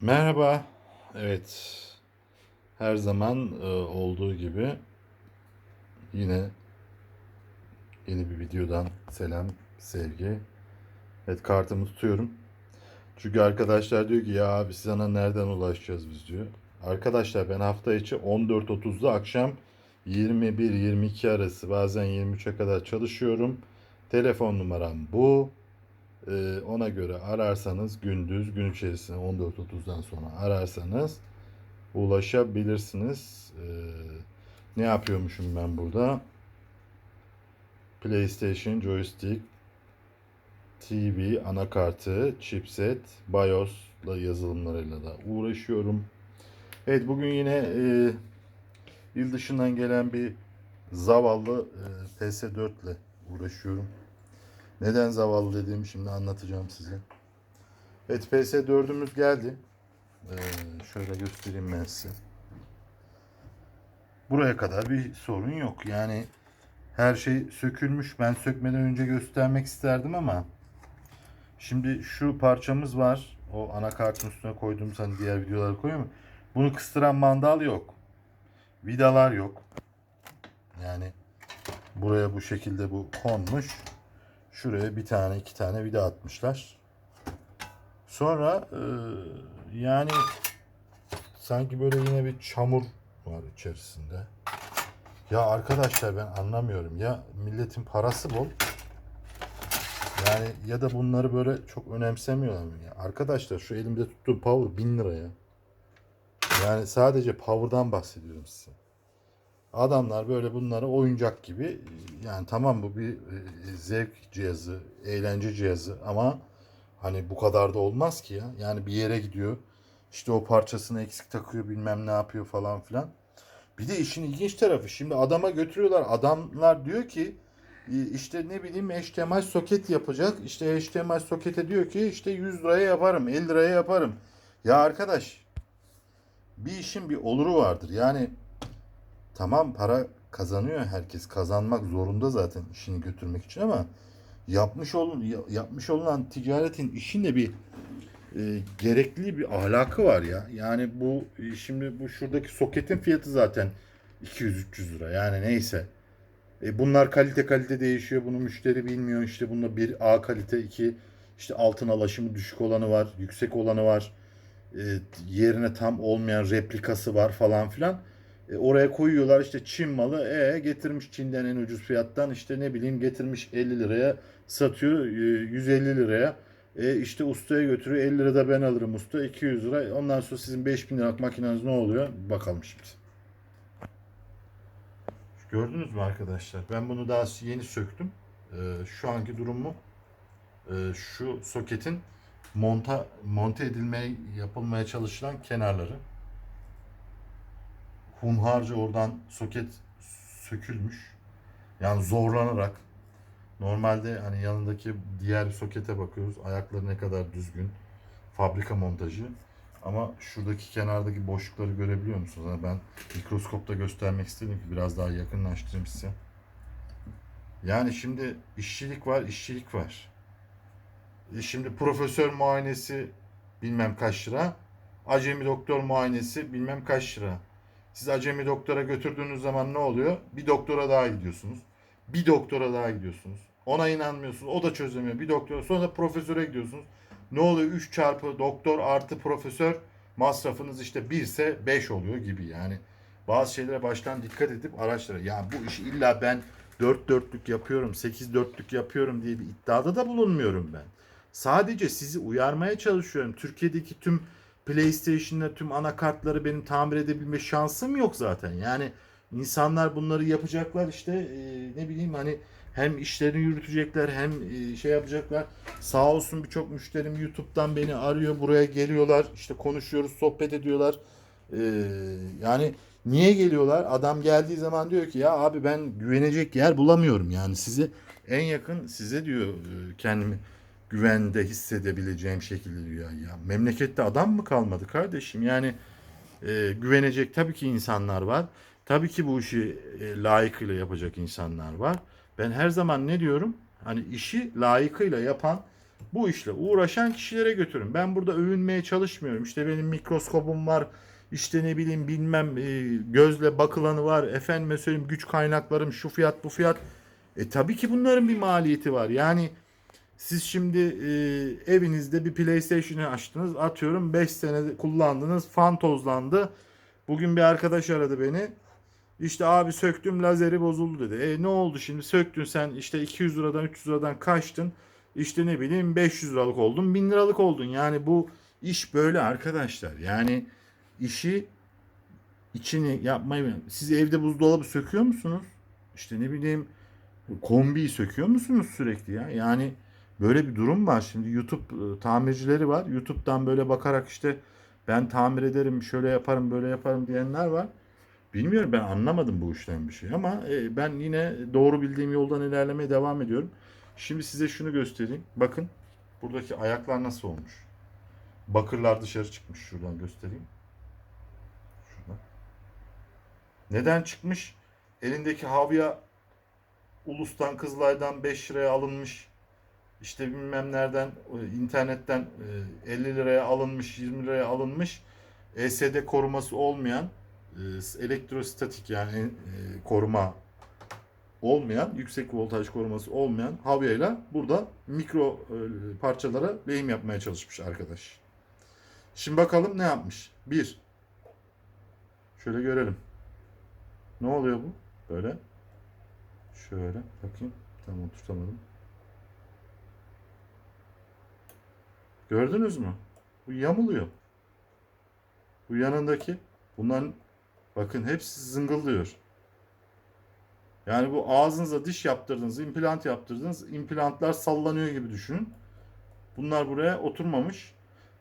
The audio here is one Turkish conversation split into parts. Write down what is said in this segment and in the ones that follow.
Merhaba. Evet. Her zaman e, olduğu gibi yine yeni bir videodan selam, sevgi. Evet kartımı tutuyorum. Çünkü arkadaşlar diyor ki ya abi sana nereden ulaşacağız biz diyor. Arkadaşlar ben hafta içi 14.30'da akşam 21-22 arası bazen 23'e kadar çalışıyorum. Telefon numaram bu. Ee, ona göre ararsanız gündüz gün içerisinde 14.30'dan sonra ararsanız ulaşabilirsiniz. Ee, ne yapıyormuşum ben burada? PlayStation, joystick, TV, anakartı, chipset, BIOS'la yazılımlarıyla da uğraşıyorum. Evet bugün yine e, yıl dışından gelen bir zavallı e, PS4 ile uğraşıyorum. Neden zavallı dediğimi şimdi anlatacağım size. Evet PS4'ümüz geldi. Ee, şöyle göstereyim ben size. Buraya kadar bir sorun yok. Yani her şey sökülmüş. Ben sökmeden önce göstermek isterdim ama şimdi şu parçamız var. O anakartın üstüne koyduğumuz hani diğer videoları koyuyor mu? Bunu kıstıran mandal yok. Vidalar yok. Yani buraya bu şekilde bu konmuş. Şuraya bir tane iki tane vida atmışlar. Sonra e, yani sanki böyle yine bir çamur var içerisinde. Ya arkadaşlar ben anlamıyorum. Ya milletin parası bol. Yani ya da bunları böyle çok önemsemiyorlar mı? Ya arkadaşlar şu elimde tuttuğum power 1000 lira ya. Yani sadece power'dan bahsediyorum size. Adamlar böyle bunları oyuncak gibi yani tamam bu bir e, zevk cihazı, eğlence cihazı ama hani bu kadar da olmaz ki ya. Yani bir yere gidiyor. işte o parçasını eksik takıyor bilmem ne yapıyor falan filan. Bir de işin ilginç tarafı şimdi adama götürüyorlar. Adamlar diyor ki e, işte ne bileyim HDMI soket yapacak. İşte HDMI sokete diyor ki işte 100 liraya yaparım, 50 liraya yaparım. Ya arkadaş bir işin bir oluru vardır. Yani Tamam para kazanıyor herkes. Kazanmak zorunda zaten işini götürmek için ama yapmış olun yapmış olunan ticaretin işinde bir e, gerekli bir ahlakı var ya. Yani bu e, şimdi bu şuradaki soketin fiyatı zaten 200-300 lira. Yani neyse. E, bunlar kalite kalite değişiyor. Bunu müşteri bilmiyor. İşte bunda bir A kalite, iki işte altın alaşımı düşük olanı var, yüksek olanı var. E, yerine tam olmayan replikası var falan filan. E, oraya koyuyorlar işte Çin malı. E getirmiş Çin'den en ucuz fiyattan işte ne bileyim getirmiş 50 liraya satıyor e, 150 liraya. E işte ustaya götürüyor 50 lirada ben alırım usta 200 lira. Ondan sonra sizin 5000 liralık makineniz ne oluyor? Bakalım şimdi. Gördünüz mü arkadaşlar? Ben bunu daha yeni söktüm. E, şu anki durumu e, şu soketin monta monte edilmeye yapılmaya çalışılan kenarları hunharca oradan soket sökülmüş. Yani zorlanarak. Normalde hani yanındaki diğer sokete bakıyoruz. Ayakları ne kadar düzgün. Fabrika montajı. Ama şuradaki kenardaki boşlukları görebiliyor musunuz? Yani ben mikroskopta göstermek istedim ki biraz daha yakınlaştırayım size. Yani şimdi işçilik var, işçilik var. E şimdi profesör muayenesi bilmem kaç lira. Acemi doktor muayenesi bilmem kaç lira. Siz acemi doktora götürdüğünüz zaman ne oluyor? Bir doktora daha gidiyorsunuz. Bir doktora daha gidiyorsunuz. Ona inanmıyorsunuz. O da çözemiyor. Bir doktora sonra profesöre gidiyorsunuz. Ne oluyor? 3 çarpı doktor artı profesör masrafınız işte 1 ise 5 oluyor gibi yani. Bazı şeylere baştan dikkat edip araçlara. Ya bu işi illa ben 4 dörtlük yapıyorum, 8 dörtlük yapıyorum diye bir iddiada da bulunmuyorum ben. Sadece sizi uyarmaya çalışıyorum. Türkiye'deki tüm PlayStation'da tüm anakartları benim tamir edebilme şansım yok zaten. Yani insanlar bunları yapacaklar işte e, ne bileyim hani hem işlerini yürütecekler hem e, şey yapacaklar. Sağ olsun birçok müşterim YouTube'dan beni arıyor buraya geliyorlar işte konuşuyoruz sohbet ediyorlar. E, yani niye geliyorlar? Adam geldiği zaman diyor ki ya abi ben güvenecek yer bulamıyorum yani sizi en yakın size diyor e, kendimi güvende hissedebileceğim şekilde diyor ya. Memlekette adam mı kalmadı kardeşim? Yani e, güvenecek tabii ki insanlar var. Tabii ki bu işi e, layıkıyla yapacak insanlar var. Ben her zaman ne diyorum? Hani işi layıkıyla yapan Bu işle uğraşan kişilere götürün. Ben burada övünmeye çalışmıyorum. İşte benim mikroskopum var. İşte ne bileyim bilmem e, gözle bakılanı var. Efendime söyleyeyim güç kaynaklarım şu fiyat bu fiyat. E tabii ki bunların bir maliyeti var. Yani siz şimdi e, evinizde bir PlayStation'ı açtınız. Atıyorum 5 sene kullandınız. Fan tozlandı. Bugün bir arkadaş aradı beni. İşte abi söktüm lazeri bozuldu dedi. E ne oldu şimdi söktün sen işte 200 liradan 300 liradan kaçtın. İşte ne bileyim 500 liralık oldun 1000 liralık oldun. Yani bu iş böyle arkadaşlar. Yani işi içini yapmayı siz evde buzdolabı söküyor musunuz? İşte ne bileyim kombiyi söküyor musunuz sürekli ya? Yani böyle bir durum var. Şimdi YouTube e, tamircileri var. YouTube'dan böyle bakarak işte ben tamir ederim, şöyle yaparım, böyle yaparım diyenler var. Bilmiyorum ben anlamadım bu işten bir şey ama e, ben yine doğru bildiğim yoldan ilerlemeye devam ediyorum. Şimdi size şunu göstereyim. Bakın buradaki ayaklar nasıl olmuş. Bakırlar dışarı çıkmış. Şuradan göstereyim. Şuradan. Neden çıkmış? Elindeki havya Ulus'tan Kızılay'dan 5 liraya alınmış. İşte bilmem nereden e, internetten e, 50 liraya alınmış, 20 liraya alınmış. ESD koruması olmayan e, elektrostatik yani e, koruma olmayan, yüksek voltaj koruması olmayan havyayla burada mikro e, parçalara lehim yapmaya çalışmış arkadaş. Şimdi bakalım ne yapmış. Bir. Şöyle görelim. Ne oluyor bu? Böyle. Şöyle bakayım. Tam oturtamadım. Gördünüz mü? Bu yamuluyor. Bu yanındaki bunların bakın hepsi zıngıldıyor. Yani bu ağzınıza diş yaptırdınız, implant yaptırdınız. implantlar sallanıyor gibi düşünün. Bunlar buraya oturmamış.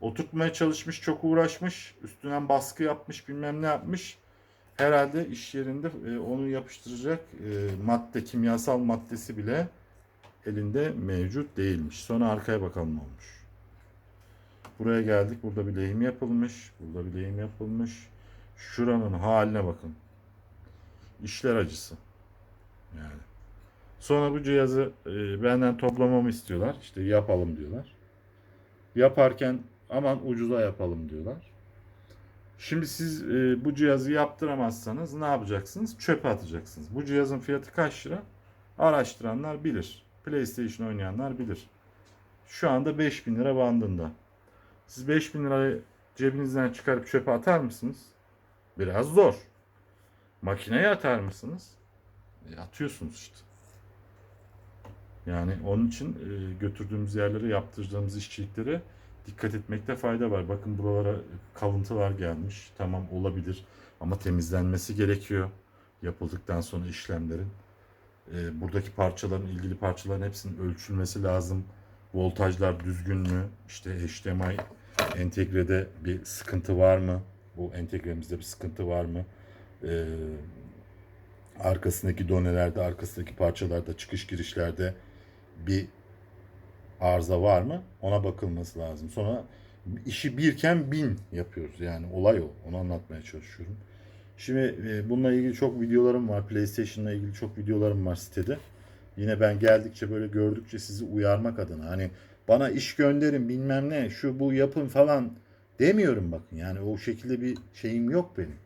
Oturtmaya çalışmış, çok uğraşmış. Üstünden baskı yapmış, bilmem ne yapmış. Herhalde iş yerinde e, onu yapıştıracak e, madde, kimyasal maddesi bile elinde mevcut değilmiş. Sonra arkaya bakalım olmuş. Buraya geldik. Burada bir lehim yapılmış. Burada bir lehim yapılmış. Şuranın haline bakın. İşler acısı. Yani. Sonra bu cihazı e, benden toplamamı istiyorlar. İşte yapalım diyorlar. Yaparken aman ucuza yapalım diyorlar. Şimdi siz e, bu cihazı yaptıramazsanız ne yapacaksınız? Çöpe atacaksınız. Bu cihazın fiyatı kaç lira? Araştıranlar bilir. PlayStation oynayanlar bilir. Şu anda 5000 lira bandında. Siz 5000 lirayı cebinizden çıkarıp çöpe atar mısınız? Biraz zor. Makineye atar mısınız? E, atıyorsunuz işte. Yani onun için e, götürdüğümüz yerlere yaptırdığımız işçiliklere dikkat etmekte fayda var. Bakın buralara kalıntılar gelmiş. Tamam olabilir ama temizlenmesi gerekiyor. Yapıldıktan sonra işlemlerin. E, buradaki parçaların, ilgili parçaların hepsinin ölçülmesi lazım. Voltajlar düzgün mü? İşte HDMI entegrede bir sıkıntı var mı? Bu entegremizde bir sıkıntı var mı? Ee, arkasındaki donelerde, arkasındaki parçalarda, çıkış girişlerde bir arıza var mı? Ona bakılması lazım. Sonra işi birken bin yapıyoruz. Yani olay o. Onu anlatmaya çalışıyorum. Şimdi e, bununla ilgili çok videolarım var. PlayStation'la ilgili çok videolarım var sitede. Yine ben geldikçe böyle gördükçe sizi uyarmak adına hani bana iş gönderin bilmem ne şu bu yapın falan demiyorum bakın. Yani o şekilde bir şeyim yok benim.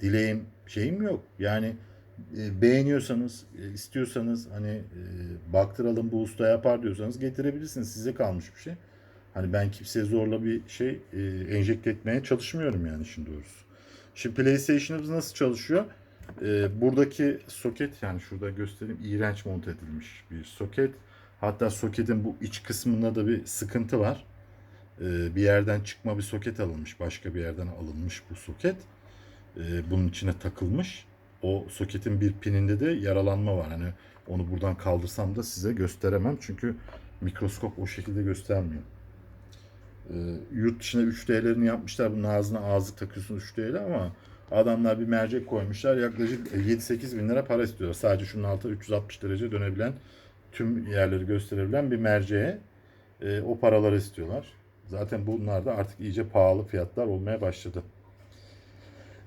Dileğim şeyim yok. Yani e, beğeniyorsanız, e, istiyorsanız hani e, baktıralım bu usta yapar diyorsanız getirebilirsiniz. Size kalmış bir şey. Hani ben kimseye zorla bir şey e, enjekte etmeye çalışmıyorum yani şimdi doğrusu. Şimdi PlayStation'ımız nasıl çalışıyor? E, buradaki soket yani şurada göstereyim iğrenç monte edilmiş bir soket. Hatta soketin bu iç kısmında da bir sıkıntı var. E, bir yerden çıkma bir soket alınmış. Başka bir yerden alınmış bu soket. E, bunun içine takılmış. O soketin bir pininde de yaralanma var. Hani onu buradan kaldırsam da size gösteremem. Çünkü mikroskop o şekilde göstermiyor. E, yurt dışına 3D'lerini yapmışlar. Bunun ağzına ağızlık takıyorsun 3D'li ama adamlar bir mercek koymuşlar. Yaklaşık 7-8 bin lira para istiyorlar. Sadece şunun altı 360 derece dönebilen tüm yerleri gösterebilen bir merceğe e, o paraları istiyorlar. Zaten bunlar da artık iyice pahalı fiyatlar olmaya başladı.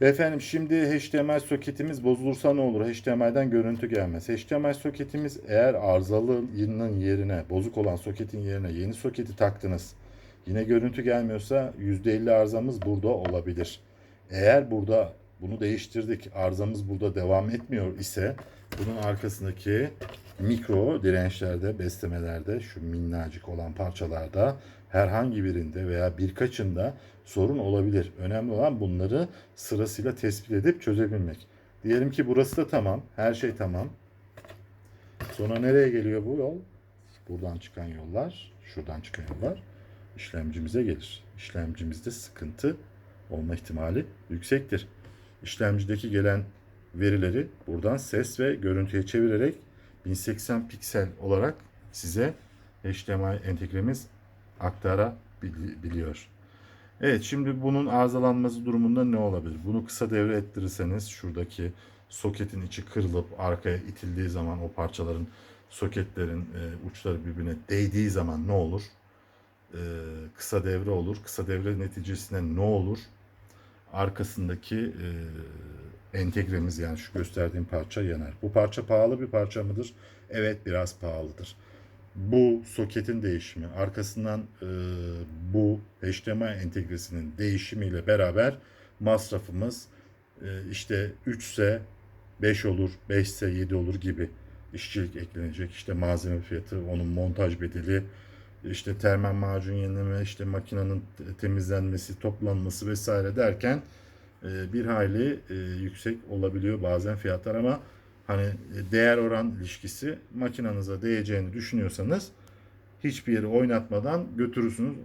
Efendim şimdi HDMI soketimiz bozulursa ne olur? HDMI'den görüntü gelmez. HDMI soketimiz eğer arızalının yerine, bozuk olan soketin yerine yeni soketi taktınız. Yine görüntü gelmiyorsa %50 arızamız burada olabilir. Eğer burada bunu değiştirdik, arızamız burada devam etmiyor ise bunun arkasındaki mikro dirençlerde, beslemelerde, şu minnacık olan parçalarda herhangi birinde veya birkaçında sorun olabilir. Önemli olan bunları sırasıyla tespit edip çözebilmek. Diyelim ki burası da tamam, her şey tamam. Sonra nereye geliyor bu yol? Buradan çıkan yollar, şuradan çıkan yollar işlemcimize gelir. İşlemcimizde sıkıntı olma ihtimali yüksektir. İşlemcideki gelen verileri buradan ses ve görüntüye çevirerek 1080 piksel olarak size HDMI entegremiz aktarabiliyor. Evet şimdi bunun arızalanması durumunda ne olabilir? Bunu kısa devre ettirirseniz şuradaki soketin içi kırılıp arkaya itildiği zaman o parçaların soketlerin e, uçları birbirine değdiği zaman ne olur? E, kısa devre olur. Kısa devre neticesinde ne olur? Arkasındaki e, entegremiz yani şu gösterdiğim parça yanar. Bu parça pahalı bir parça mıdır? Evet biraz pahalıdır. Bu soketin değişimi arkasından e, bu HDMI entegresinin değişimiyle beraber masrafımız e, işte 3 ise 5 olur, 5 ise 7 olur gibi işçilik eklenecek. İşte malzeme fiyatı, onun montaj bedeli, işte termal macun yenileme, işte makinenin temizlenmesi, toplanması vesaire derken e, bir hayli e, yüksek olabiliyor bazen fiyatlar ama hani e, değer oran ilişkisi makinanıza değeceğini düşünüyorsanız hiçbir yeri oynatmadan götürürsünüz.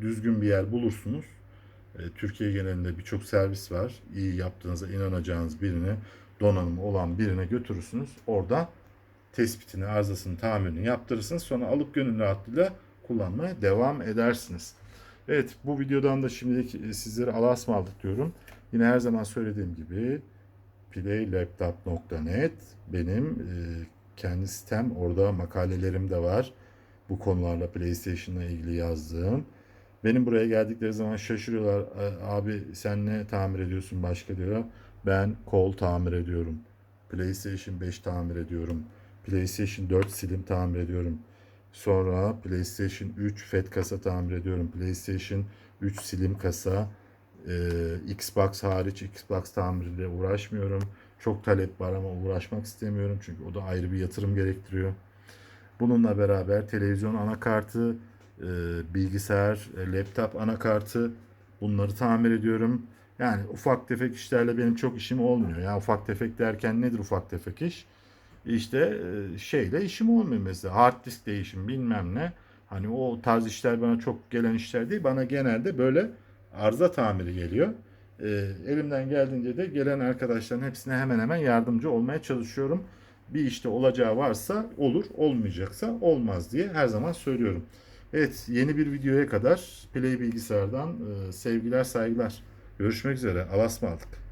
Düzgün bir yer bulursunuz. Türkiye genelinde birçok servis var. İyi yaptığınıza inanacağınız birine, donanımı olan birine götürürsünüz. Orada tespitini, arızasını, tamirini yaptırırsınız. Sonra alıp gönül rahatlığıyla kullanmaya devam edersiniz. Evet bu videodan da şimdilik e, sizlere Allah'a ısmarladık diyorum. Yine her zaman söylediğim gibi playlaptop.net benim e, kendi sitem. Orada makalelerim de var. Bu konularla PlayStation'la ilgili yazdığım. Benim buraya geldikleri zaman şaşırıyorlar. "E, Abi sen ne tamir ediyorsun başka diyorlar. Ben kol tamir ediyorum. PlayStation 5 tamir ediyorum. PlayStation 4 silim tamir ediyorum. Sonra PlayStation 3 FAT kasa tamir ediyorum. PlayStation 3 slim kasa. Ee, Xbox hariç Xbox tamiriyle uğraşmıyorum. Çok talep var ama uğraşmak istemiyorum. Çünkü o da ayrı bir yatırım gerektiriyor. Bununla beraber televizyon anakartı, e, bilgisayar, e, laptop anakartı bunları tamir ediyorum. Yani ufak tefek işlerle benim çok işim olmuyor. Ya ufak tefek derken nedir ufak tefek iş? İşte e, şeyle işim olmuyor mesela. Hard disk değişim bilmem ne. Hani o tarz işler bana çok gelen işler değil. Bana genelde böyle arıza tamiri geliyor. E, elimden geldiğince de gelen arkadaşların hepsine hemen hemen yardımcı olmaya çalışıyorum. Bir işte olacağı varsa olur, olmayacaksa olmaz diye her zaman söylüyorum. Evet, yeni bir videoya kadar Play Bilgisayar'dan e, sevgiler, saygılar. Görüşmek üzere. Alasma aldık.